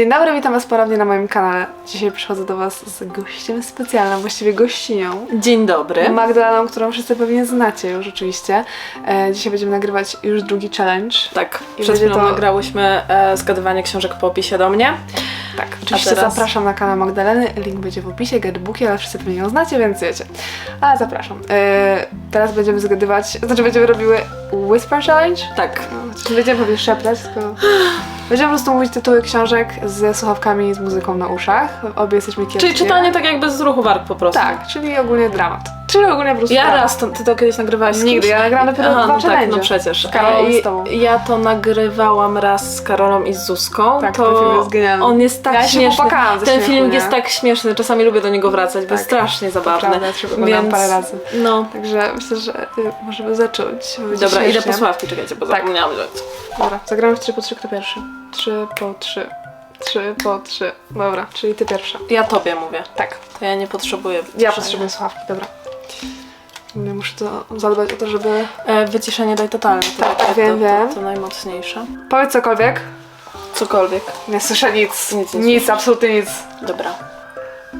Dzień dobry, witam Was ponownie na moim kanale. Dzisiaj przychodzę do Was z gościem specjalnym, właściwie gościnią. Dzień dobry. Magdaleną, którą wszyscy pewnie znacie już oczywiście. E, dzisiaj będziemy nagrywać już drugi challenge. Tak, I przed chwilą to- nagrałyśmy e, zgadywanie książek po opisie do mnie. Tak, oczywiście teraz? zapraszam na kanał Magdaleny, link będzie w opisie, getbooki, ale wszyscy pewnie ją znacie, więc wiecie. Ale zapraszam. E, teraz będziemy zgadywać, znaczy będziemy robiły Whisper Challenge. Tak. No, będziemy pewnie szeptać, tylko będziemy po prostu mówić tytuły książek ze słuchawkami i z muzyką na uszach. Obie jesteśmy kiepskie. Czyli czytanie tak jakby z ruchu warg po prostu. Tak, czyli ogólnie dramat. Czyli ogólnie po prostu Ja dramat. raz, to, ty to kiedyś nagrywałaś z Nigdy, kimś? ja nagrałam dopiero Aha, dwa no tak, challenge. no przecież. Z Karolą E, i i- z tobą. Ja to nagrywałam raz z Karolą i z Zuską. Tak, to ten film jest genialny. On jest tak Ja się śmieszny. popłakałam ze Ten śmiechu, film nie? jest tak śmieszny, czasami lubię do niego wracać, bo jest Tak. strasznie zabawny. prawda, też oglądałam parę razy. No. Także myślę, że y, możemy zacząć. Dobra, idę po sławki, czekajcie, bo Tak. zapomniałam wziąć. Dobra, zagramy w 3 po 3, kto pierwszy? 3 po 3. 3 po 3. Dobra, czyli ty pierwsza. Ja tobie mówię. Tak. To ja nie potrzebuję Ja potrzebuję słuchawki, dobra. Nie muszę to zadbać o to, żeby... E, wyciszenie daj totalne. To, Tak, tak, wiem, to, wiem. To, to najmocniejsze. Powiedz cokolwiek. Cokolwiek. Nie słyszę nic. Nic Nic, nie słyszę. absolutnie nic. Dobra.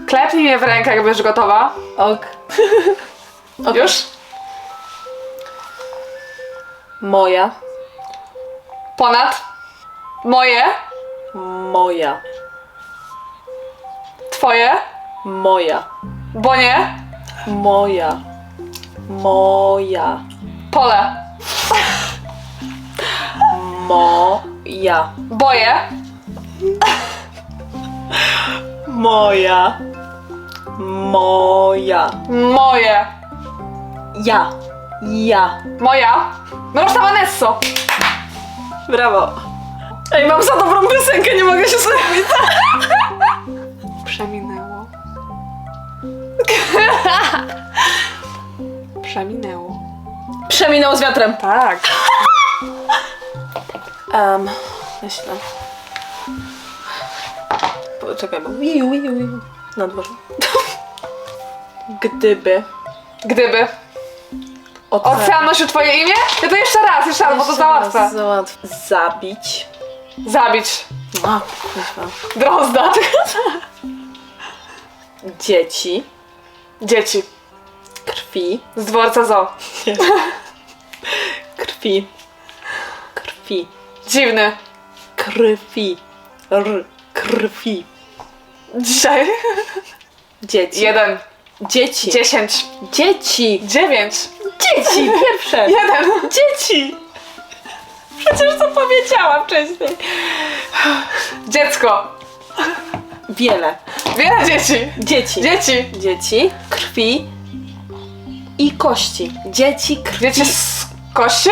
Klepnij mnie w rękę, jak będziesz gotowa. Ok. Ok. Już? Moja. Ponad. Moje. Moja. Twoje. Moja. Bo nie. Moja. Moja. Pole. Moja. Boje. Moja. Moja. Moje. Ja. Ja. Moja. Mroczna Vanesso. Brawo. Ej, mam za dobrą piosenkę, nie mogę się skupić. Przeminęło. Przeminęło. Przeminął z wiatrem. Tak. Um, myślę. Poczekaj, bo wiu, wiu, wiu. Na dworze. Gdyby Gdyby. Ocean nosił twoje imię? Ja to jeszcze raz, jeszcze raz, bo to za łatwe. Załatw. Zabić. Zabić. A, kuźwa. Drozda. Dzieci. Dzieci. Krwi. Z dworca zoo. Krwi. Krwi. Dziwny. Krwi. R. Krwi. Dzisiaj. Dzieci. Jeden. Dzieci. Dziesięć. Dzieci. Dziewięć. Dzieci. Pierwsze. Jeden. Dzieci. Przecież to powiedziałam wcześniej. Dziecko. Wiele. Wiele dzieci. Dzieci. Dzieci. Dzieci, krwi i kości. Dzieci, krwi. Dzieci z kości?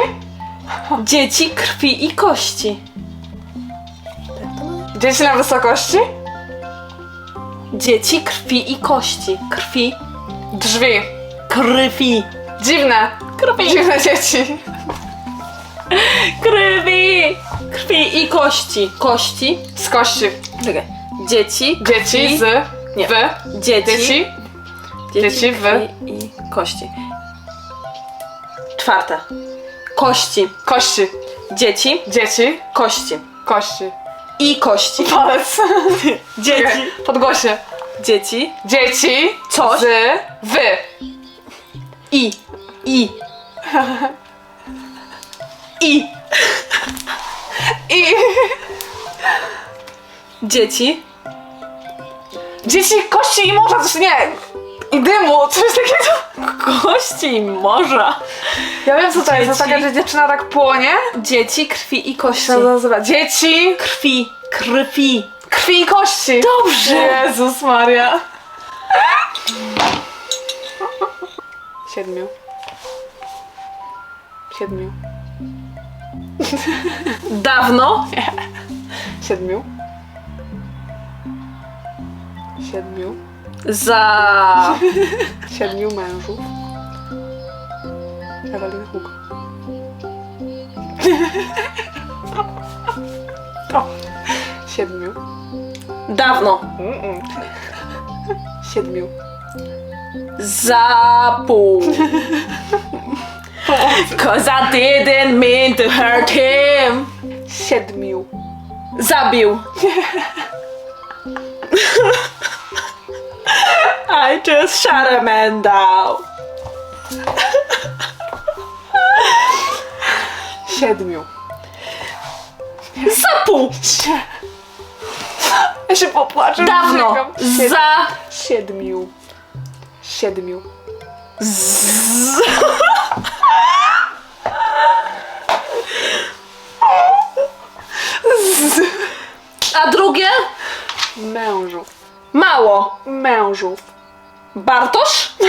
Dzieci, krwi i kości. Dzieci na wysokości? Dzieci, krwi i kości. Krwi, Drzwi. krwi. Dziwne. Krwi. Dziwne dzieci. Krwi. Krwi i kości. Kości. Z kości. Czekaj. Dzieci, Dzieci krwi, z... Nie. Wy. dzieci, Dzieci. dzieci, krwi i kości. Czwarte. Kości. Kości. Dzieci, Dzieci. kości. Kości. I kości. Palec. Dzieci. Podgłosie. Dzieci. Dzieci. Coś. Z... Wy. I. I. I. I... Dzieci. Dzieci, kości i morza, coś nie. I dymu, coś takiego. Kości i morza. Ja wiem co to jest, to Dzieci. taka, że dziewczyna tak płonie. Dzieci, krwi i kości. Co to nazywa? Dzieci, Krwi. Krwi. krwi i kości. Dobrze. Jezus Maria. Siedmiu. Siedmiu. Dawno. Siedmiu. Siedmiu. Za. Siedmiu mężów. Ewelina Hugo. To. Siedmiu. Dawno. Mm-mm. Siedmiu. Za pół. Cause I didn't mean to hurt him. Siedmiu. Zabił. I just shut a man down. Siedmiu. Zapu. Ja się popłaczę. Dawno. Sied- Za. Siedmiu. Siedmiu. Z. A drugie? Mężów. Mało. Mężów. Bartosz?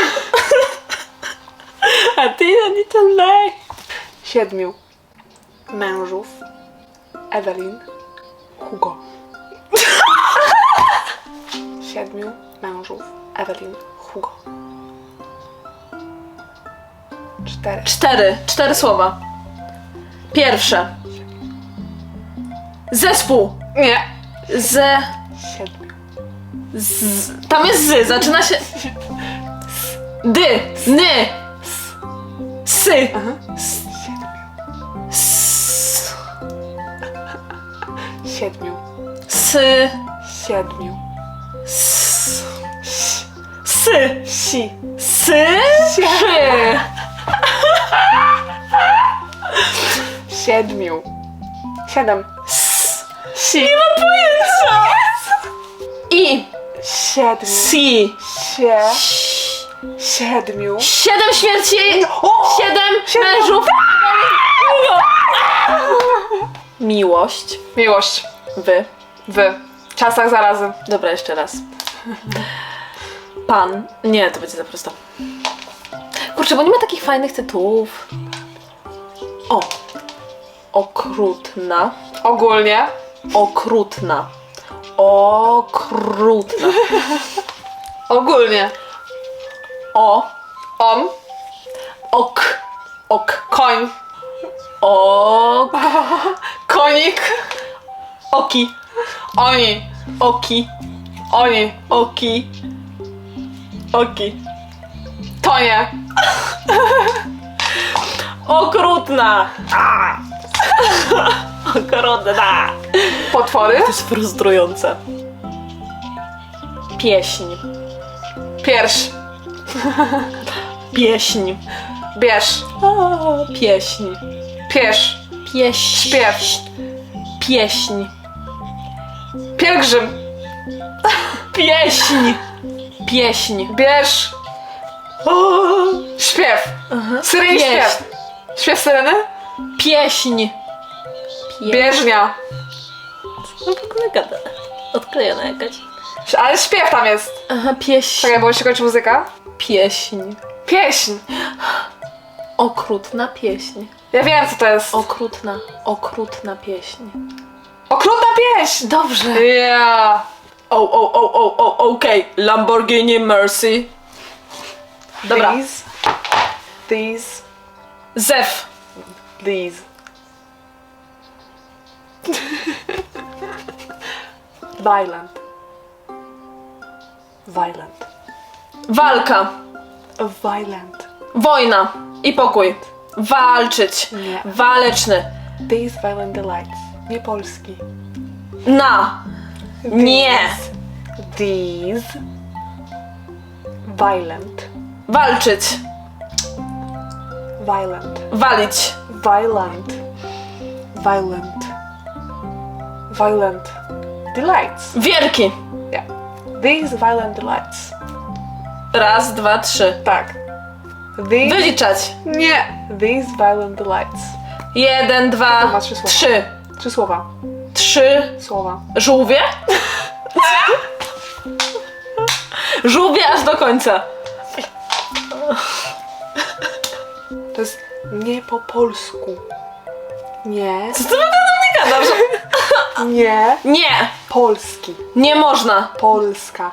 A ty na leg. Siedmiu. Mężów. Evelyn. Hugo. Siedmiu mężów. Evelyn. Hugo. Cztery. Cztery. Cztery słowa. Pierwsze. Zespół. Nie. Z. Z tam jest z. Zaczyna się. Dy. Ny. Sy. Aha. S. Siedmiu. Sy. Siedmiu. S. Sy. Si. Sy. Szy. Siedmiu. Siedem. Si. Nie mam pojęcia. I. Siedmiu. Si. Sie. Siedmiu. Siedem śmierci. O! Siedem Siedem. mężów. Miłość. Miłość. Wy. Wy. Czasach zarazy. Dobra, jeszcze raz. Pan. Nie, to będzie za prosto. Kurczę, bo nie ma takich fajnych tytułów. O. Okrutna. Ogólnie. Okrutna. Okrutna. Ogólnie. O. On. Ok. Ok. Koń. Ok. Konik. Oki. Oni. Oki. Oni. Oki. Oki. Tonie. Okrutna. A. Okrutna. Potwory. To jest frustrujące. Pieśń. Pierś. Pieśń. Bierz. A, Pieśń. Piesz. Pieśń. Śpiew. Pieśń. Pielgrzym. Pieśń. Pieśń. Bierz. Śpiew. Syreny Pieśń. śpiew. Śpiew syreny? Pieśń. Pie... Bieżnia. No w ogóle gada. Odklejona jakaś. Ale śpiew tam jest. Aha, pieśń. Czekaj, bo się kończy muzyka. Pieśń. Pieśń. Okrutna pieśń. Ja wiem, co to jest. Okrutna. Okrutna pieśń. Okrutna pieśń. Dobrze. Yeah. O, o, o, o, o, okej. Lamborghini Mercy. Dobra. These. These. Zew. These. Violent. Violent. Walka. Violent. Wojna. I pokój. Walczyć. Nie. Waleczny. These violent delights. Nie polski. Na. Nie. These. Violent. Walczyć. Violent. Walić. Violent. Violent. Violent. Delights. Wielki. Yeah. These violent delights. Raz, dwa, trzy. Tak. These. Wyliczać. Nie. These violent delights. Jeden, dwa, ma trzy słowa. trzy. Trzy słowa. Trzy. Słowa. Żółwie? Żółwie aż do końca. To jest nie po polsku. Nie. Co ty do mnie gadasz? Nie. Nie. Polski. Nie można. Polska.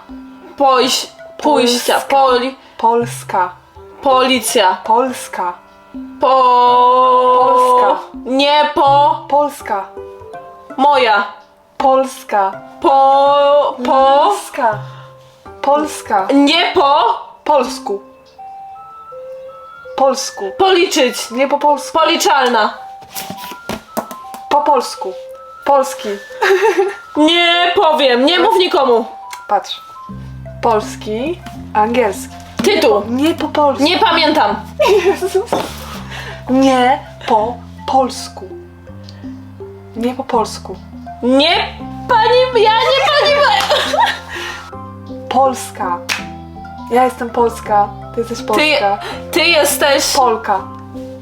Pójść. Pójścia. Polska. Poli. Polska. Policja. Polska. Po... Polska. Nie po... Polska. Moja. Polska. Po... Po... Polska. Polska. Nie po... Polsku. Polsku. Policzyć. Nie po polsku. Policzalna. Po polsku. Polski. Nie powiem, nie mów nikomu. Patrz. Polski, angielski. Tytuł. Nie po polsku. Nie pamiętam. Jezus. Nie po polsku. Nie po polsku. Nie pani, ja nie pani. Polska. Ja jestem Polska. Ty jesteś Ty, Polska. ty jesteś Polka.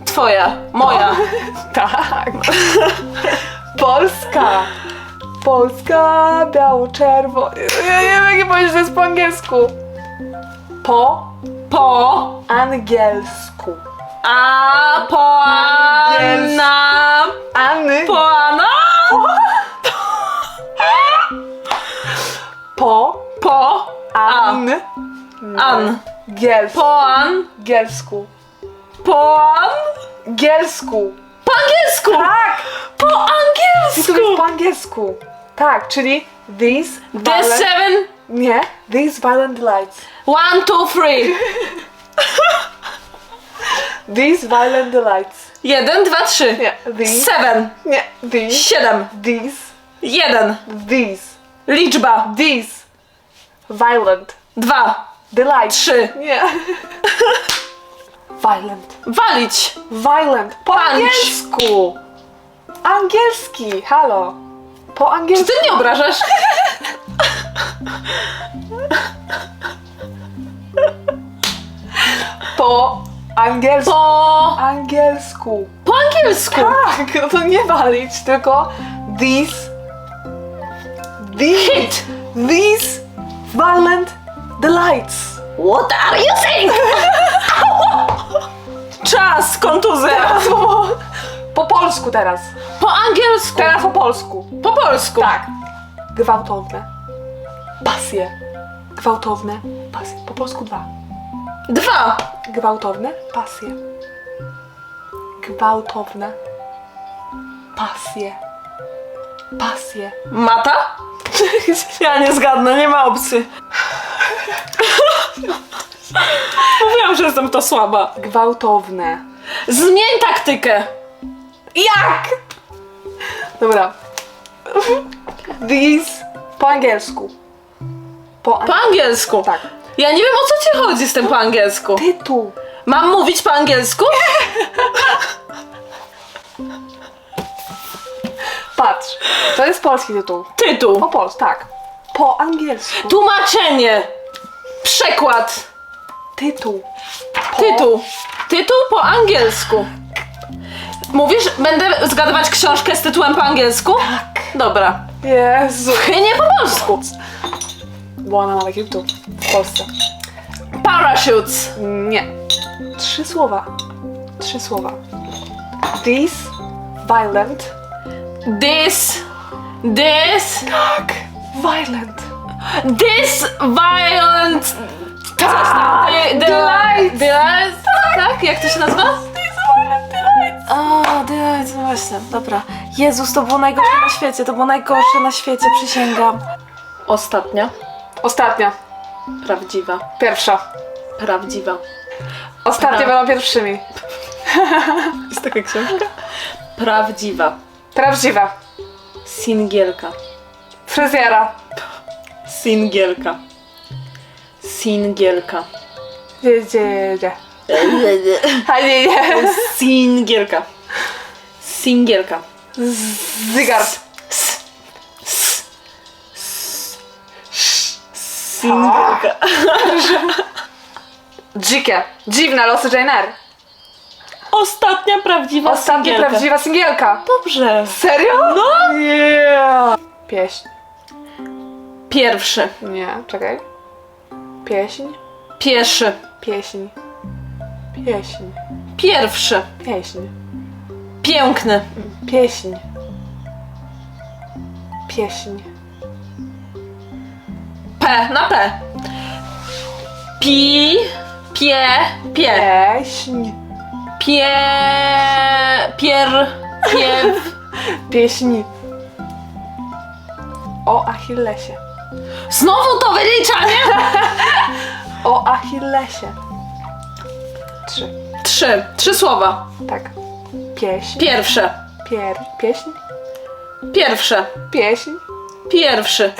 twoja, moja. Tak. Polska. Polska, biało-czerwo. Ja nie wiem, jak powiedzieć, że to jest po angielsku. Po Po, angielsku. a, po, Yes. na, Any. po, na, Po po, an. an, Gielsku. po, an, Gielsku. po, an, Gielsku. Po angielsku. Tak. Po I to angielsku. jest po angielsku. Tak, czyli these The violent... seven, Nie, these violent lights. one, two, three. These violent lights. Jeden, dwa, trzy. Nie, these. Seven, Nie, these. siedem, These. jeden. These. Liczba, These. Violent. dwa, The lights. trzy. Nie. Violent. Walić. Violent. Po Punch. angielsku. Angielski. Halo. Po Czy angielsku. ty mnie obrażasz? Po angielsku. Po, angielsku. po angielsku. Tak, no to nie walić, tylko these. These. Hit. These violent delights. What are you saying? Czas, kontuzja. Teraz po, po polsku teraz. Po angielsku. Teraz po polsku. Po polsku. Tak. Gwałtowne. Pasje. Gwałtowne. Pasje. Po polsku dwa. Dwa. Gwałtowne. Pasje. Gwałtowne. Pasje. Pasje. Mata? Ja nie zgadnę, nie ma opcji. Mówiłam, że jestem to słaba. Gwałtowne. Zmień taktykę. Jak? Dobra. These po angielsku. Po, an- Po angielsku. Tak. Ja nie wiem o co ci chodzi z tym po angielsku. Tytuł. Mam mówić po angielsku? Patrz. To jest polski tytuł. Po Tytuł. polsku, tak. Po angielsku. Tłumaczenie. Przekład. Tytuł. Po... Tytuł. Tytuł po angielsku. Mówisz, będę zgadywać książkę z tytułem po angielsku? Tak. Dobra. Jezu. Chynie po polsku. Bo ona ma taki tytuł w Polsce. Parachutes. Nie. Trzy słowa. Trzy słowa. These violent. This. This. Tak. Violent. This violent. Tak. The, Delights. Delights. Tak? Jak to się nazywa? O, Delights, no właśnie, dobra. Jezus, to było najgorsze na świecie, to było najgorsze na świecie, przysięgam. Ostatnia, Ostatnia. prawdziwa, Pierwsza. prawdziwa. Ostatnie Pra- będą pierwszymi. Jest taka książka? Prawdziwa. Prawdziwa. Singielka. Fryzjera. Singielka. Singielka. Gdzie, gdzie, gdzie? A nie, nie. Singielka. Singielka. Zygar. Singielka. Dzikie. Dziwne losy Jane Eyre. Ostatnia prawdziwa Ostatnia singielka. prawdziwa singielka. Dobrze. Serio? No. Yeah. Pieśń. Pierwszy. Nie, czekaj. Pieśń. Pieszy. Pieśń. Pieśń. Pierwszy. Pieśń. Piękny. Pieśń. Pieśń. P. Na P. Pi. Pie. Pie. Pieśń. Pie. Pier. Piew. Pieśń. O Achillesie. Znowu to wyliczanie? O Achillesie. Trzy. Trzy. Trzy słowa. Tak. Pieśń. Pierwsze. Pier. Pieśń. Pierwsze. Pieśń. Pierwszy.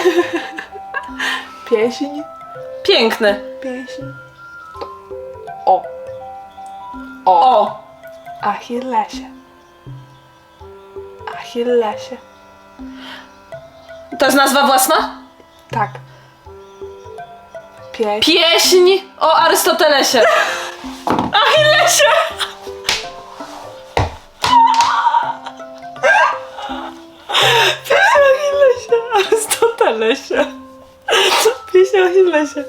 Pieśń. Piękny. Pieśń. O. O. O. Achillesie. Achillesie. To jest nazwa własna? Tak. Pieśń. Pieśń o Arystotelesie. Achillesie! Pieśń o Achillesie, Arystotelesie. Pieśń o Achillesie.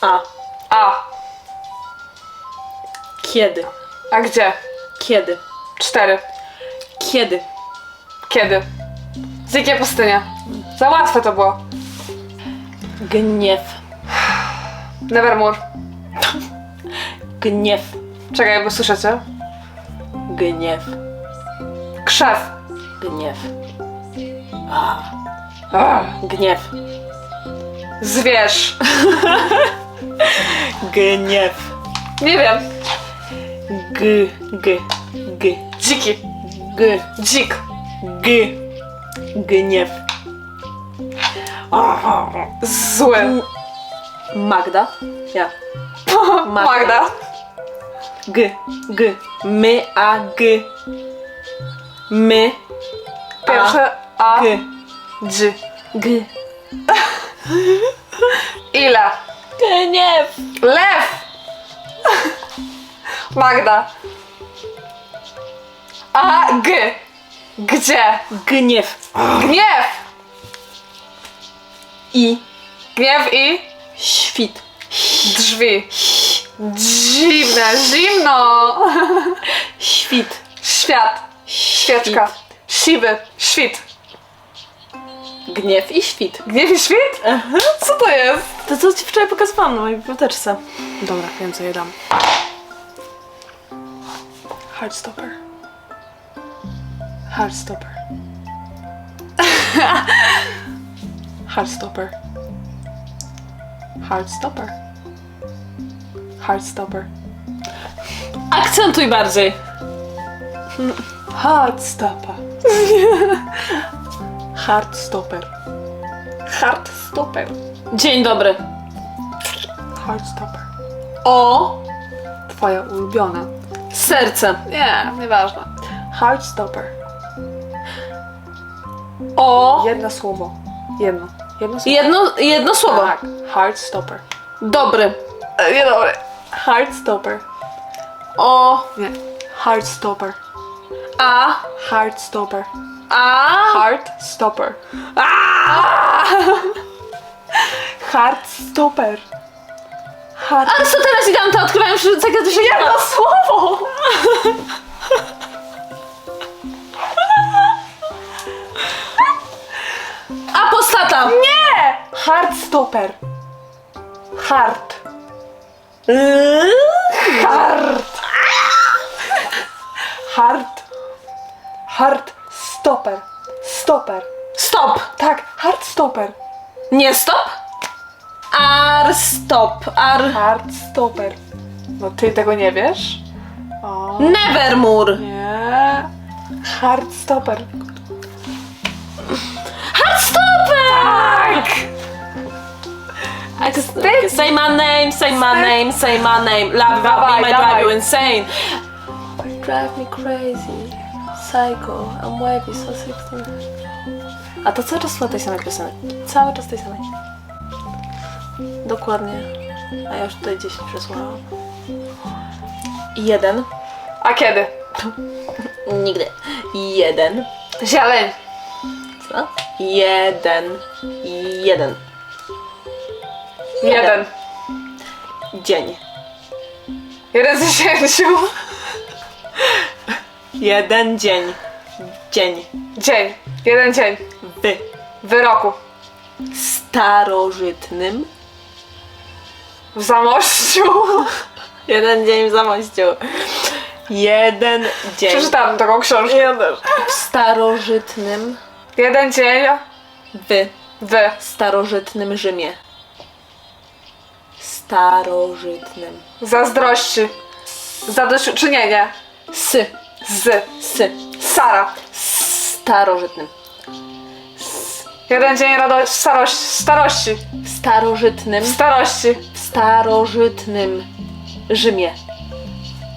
A. A. Kiedy? A gdzie? Kiedy? Cztery. Kiedy? Kiedy? Z jakiej pustyni? Za łatwe to było. Gniew. Nevermore. Gniew. Czekaj, bo słyszycie? Gniew. Krzew. Gniew. Gniew. Zwierz. Gniew. Nie wiem. G. G. G. Dziki. G. Dzik. G. Gniew. Zły. Magda. Ja. Magda. G. G. My, a, g. My, Pierwsze A. g. Dzi. G. Ile? Gniew. Lew. Magda. A. G. Gdzie? Gniew. Gniew. I. Gniew i Świt. drzwi. Dziwne, zimno. Świt. Świat. Świeczka. Siwy. Świt. Gniew i świt. Gniew i świt? Co to jest? To co ci wczoraj pokazywałam na mojej biblioteczce. Dobra, wiem co je dam. Heartstopper. Heartstopper. Heartstopper. Heartstopper. Heartstopper. Akcentuj bardziej. Heartstopper. Heartstopper. Heartstopper. Dzień dobry. Heartstopper. O. Twoja ulubiona. Serce. Nie, nieważne. Heartstopper. O. Jedno słowo. Jedno. Jedno słowo. Jedno, jedno słowo. Tak. Heartstopper. Dobry. E, Nie dobry. Heartstopper. O. Nie. Heartstopper. A. Heartstopper. A. Heartstopper. Heartstopper. Heart... A co teraz idę to odkrywałem już zagadkę się Jedno słowo! Apostata. Nie! Heartstopper. Heart. Heart. Heart. Heart. Stopper. Stopper. Stop. Tak, heartstopper. Nie stop. Ar stop. Ar. Heartstopper. No ty tego nie wiesz? O, Nevermore. nie. Heartstopper. Heartstopper. I just, say my name, say my name, say my name. Love about me Dawaj, might dawaj. drive you insane. Drive me crazy. Psycho. I'm wavy, so 16. A to cały czas słucha tej samej piosenek. Cały czas tej samej. Dokładnie. A ja już tutaj 10 przesłuchałam. Jeden. A kiedy? Nigdy. Jeden. Zieleń. Co? Jeden. Jeden. Jeden. Dzień. Jeden z dziesięciu. Jeden dzień. Dzień. Dzień. Jeden dzień. W Wyroku. starożytnym. W zamościu. Jeden dzień w zamościu. Jeden dzień. Przeczytałam taką książkę. W starożytnym. Jeden dzień W w starożytnym Rzymie. Starożytnym. zazdrości. Zadośćuczynienie. S. Z. S. Sara. Starożytnym. Jeden dzień radości, starości, starości, Starożytnym. starości, W starożytnym Rzymie.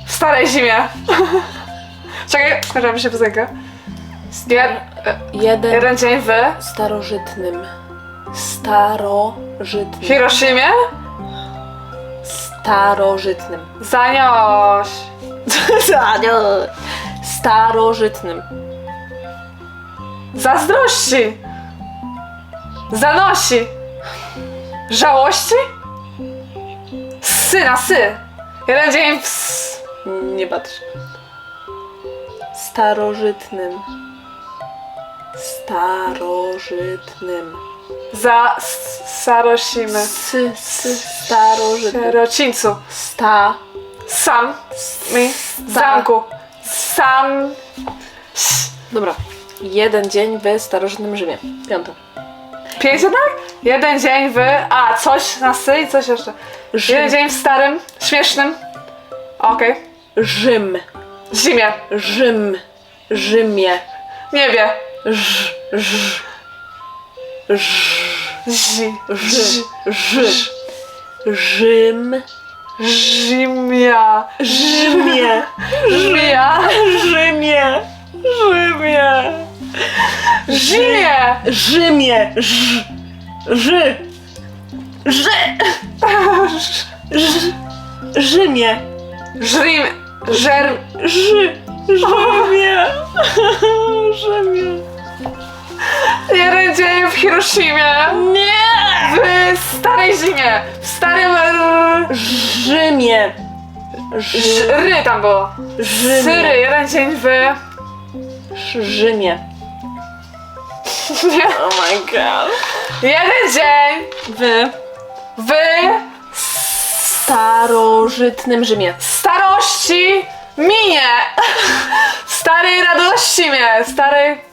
w starej zimie. Czekaj, skończyła mi się piosenka. Jed, e, Jeden. jeden dzień w Starożytnym. Starożytnym. Hiroshimie. Starożytnym. Zanioś. Starożytnym. Zazdrości. Zanosi. Żałości. Sy na sy. Jeden dzień w s... Nie patrz. Starożytnym. Starożytnym. Za s- Saroshimy. S, s. Sierocińcu. Sta. Sam. Mi. Zamku. Sam. Dobra. Jeden dzień w starożytnym Rzymie. Piąte. Pięć jednak? Jeden dzień w... A, coś na sy i coś jeszcze. Jeden dzień w starym, śmiesznym. Okej. Rzym. Zimie. Rzym. Rzymie. Niebie. Ż. Ż. Ż. Rzym. Rzymia. Rzymie. Rzymia. Rzymie. Rzymie. Rzymie. Rzymie. Ży. Ży. Rzymie. Żrim. Żer... Ży. Rzymie. Rzymie. Jeden dzień w Hiroshimie. Nie. W starej zimie. W starym... r- Rzymie. Ż- Ry tam było. Syry. Rzymie. Jeden dzień w... Rzymie. Oh my god. Jeden dzień W w starożytnym Rzymie. starości minie. Starej radości mnie. Starej...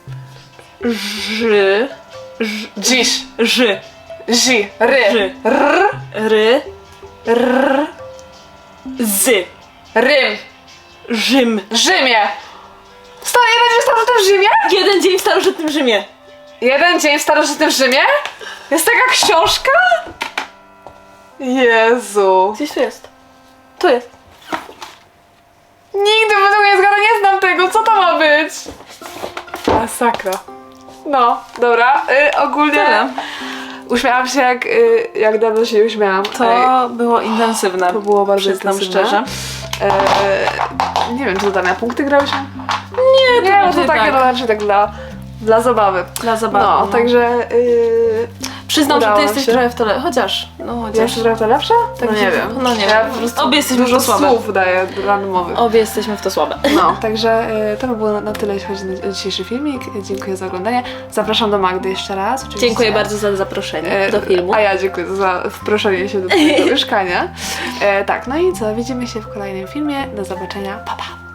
Ży. Dziś. Ży. Zi. Ry. Ży. R. Ry. R. Z. Rym. Rzym. Rzymie. Stary, jeden dzień w starożytnym Rzymie? Jeden dzień w starożytnym Rzymie. Jeden dzień w starożytnym Rzymie? Jest taka książka? Jezu. Gdzieś tu jest. Tu jest. Nigdy bym tego nie zgadła, nie znam tego. Co to ma być? Masakra. No, dobra. Y, ogólnie Tyle. uśmiałam się jak, y, jak dawno się nie uśmiałam. Ej, To było intensywne. to było bardzo Przyznam intensywne. szczerze. E, nie wiem, czy to tam na punkty grałyśmy? Nie, Nie, bo to raczej takie tak. raczej tak dla, dla zabawy. Dla zabawy. No, no. także y, Przyznam, że ty jesteś się. trochę w tole. Chociaż. No, ja chociaż. jeszcze trochę to lepsza? Tak no mi nie się- wiem. no nie ja wiem. po prostu Obie jesteśmy dużo w to słabe. słów daję randomowych. Obie jesteśmy w to słabe. No, także y, to by było na tyle, jeśli chodzi na dzisiejszy filmik. Dziękuję za oglądanie. Zapraszam do Magdy jeszcze raz. Oczywiście. Dziękuję bardzo za zaproszenie E, do filmu. A ja dziękuję za wproszenie się do twojego mieszkania. E, tak, no i co? Widzimy się w kolejnym filmie. Do zobaczenia. Pa, pa!